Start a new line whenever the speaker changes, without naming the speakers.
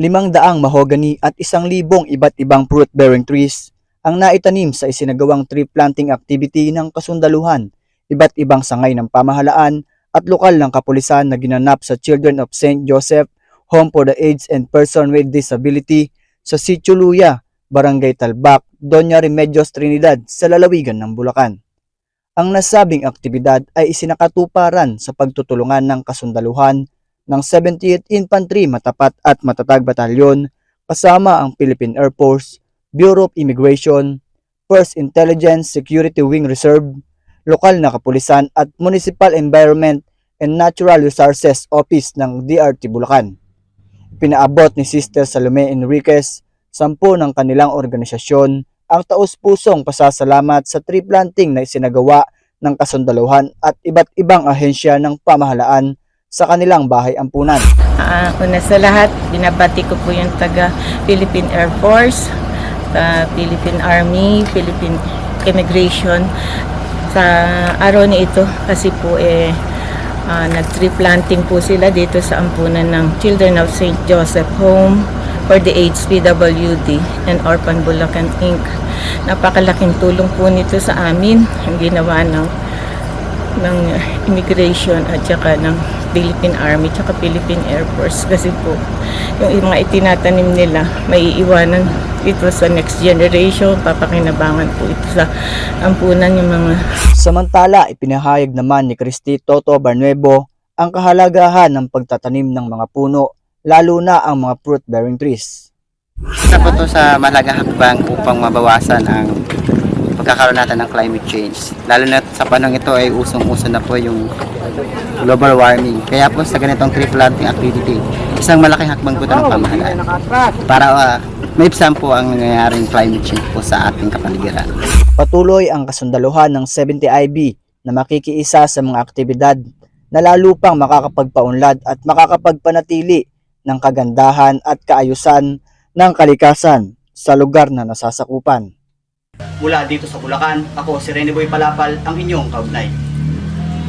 limang daang mahogany at isang libong iba't ibang fruit-bearing trees ang naitanim sa isinagawang tree planting activity ng kasundaluhan, iba't ibang sangay ng pamahalaan at lokal ng kapulisan na ginanap sa Children of St. Joseph Home for the Aged and Person with Disability sa Sitio Luya, Barangay Talbak, Doña Remedios Trinidad sa lalawigan ng Bulacan. Ang nasabing aktibidad ay isinakatuparan sa pagtutulungan ng kasundaluhan ng 78th Infantry Matapat at Matatag Batalyon kasama ang Philippine Air Force, Bureau of Immigration, First Intelligence Security Wing Reserve, lokal na kapulisan at Municipal Environment and Natural Resources Office ng DRT Bulacan. Pinaabot ni Sister Salome Enriquez, sampu ng kanilang organisasyon, ang taus-pusong pasasalamat sa tree planting na isinagawa ng kasundaluhan at iba't ibang ahensya ng pamahalaan sa kanilang bahay ampunan.
Ah, una sa lahat, binabati ko po yung taga Philippine Air Force, sa Philippine Army, Philippine Immigration sa araw na ito kasi po eh ah, nag-tree planting po sila dito sa ampunan ng Children of St. Joseph Home for the AIDS PWD and Orphan Bulacan Inc. Napakalaking tulong po nito sa amin ang ginawa ng ng immigration at saka ng Philippine Army at saka Philippine Air Force kasi po yung mga itinatanim nila may iiwanan ito sa next generation papakinabangan po ito sa ampunan yung mga
Samantala, ipinahayag naman ni Christy Toto Barnuevo ang kahalagahan ng pagtatanim ng mga puno, lalo na ang mga fruit-bearing trees.
Isa po to sa malagang hakbang upang mabawasan ang pagkakaroon natin ng climate change. Lalo na sa panahon ito ay usong-uso na po yung global warming. Kaya po sa ganitong tree planting activity, isang malaking hakbang po ito ng pamahalaan para uh, maipsan po ang nangyayaring climate change po sa ating kapaligiran.
Patuloy ang kasundaluhan ng 70 IB na makikiisa sa mga aktibidad na lalo pang makakapagpaunlad at makakapagpanatili ng kagandahan at kaayusan ng kalikasan sa lugar na nasasakupan. Mula dito sa Bulacan, ako si Rene Boy Palapal, ang inyong kaugnay.